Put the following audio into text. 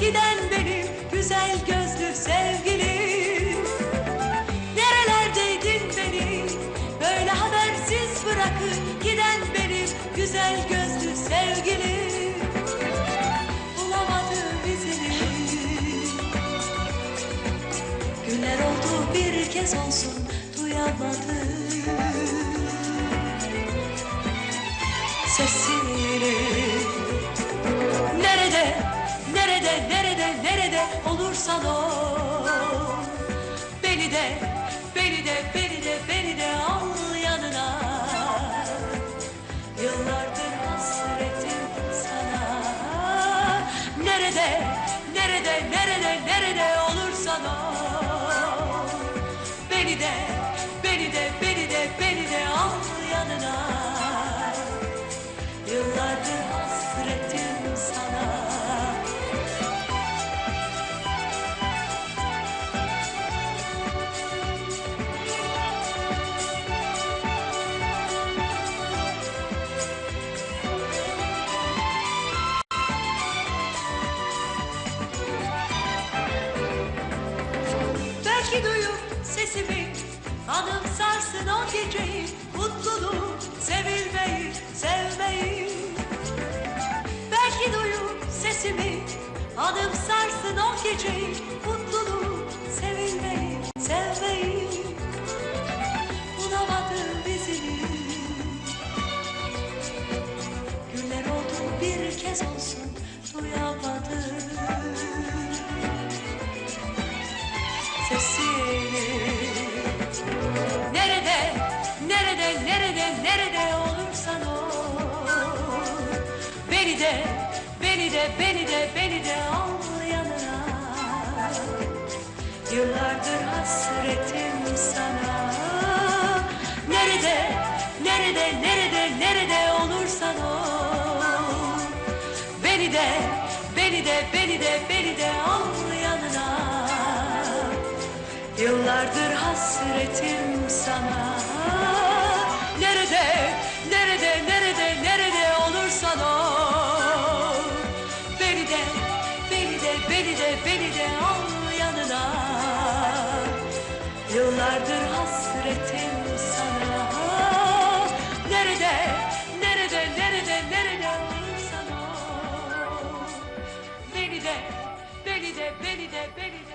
giden benim güzel gözlü sevgilim. Nerelerdeydin beni? Böyle habersiz bırakıp giden benim güzel gözlü sevgilim. Bulamadım izini. Günler oldu bir kez olsun duyamadım. Sesini olursan ol Beni de, beni de, beni de, beni de al yanına. Yıllardır hasretim sana. Nerede, nerede, nerede, Belki duyup sesimi Anımsarsın o geceyi. Mutluluğu, sevilmeyi, sevmeyi. Belki duyup sesimi Anımsarsın o geceyi. Mutluluğu, sevilmeyi, sevmeyi. Bulamadım izini Günler oldu bir kez olsun Duyamadım sesini Nerede, nerede, nerede, nerede olursan ol. Beni de, beni de, beni de, beni de al yanına. Yıllardır hasretim sana. Nerede, nerede, nerede, nerede olursan ol. Beni de, beni de, beni de, beni de al Yıllardır hasretim sana. Nerede, nerede, nerede, nerede olursan ol Beni de, beni de, beni de, beni de al yanına. Yıllardır hasretim sana. Nerede, nerede, nerede, nerede olursan ol Beni de, beni de, beni de, beni de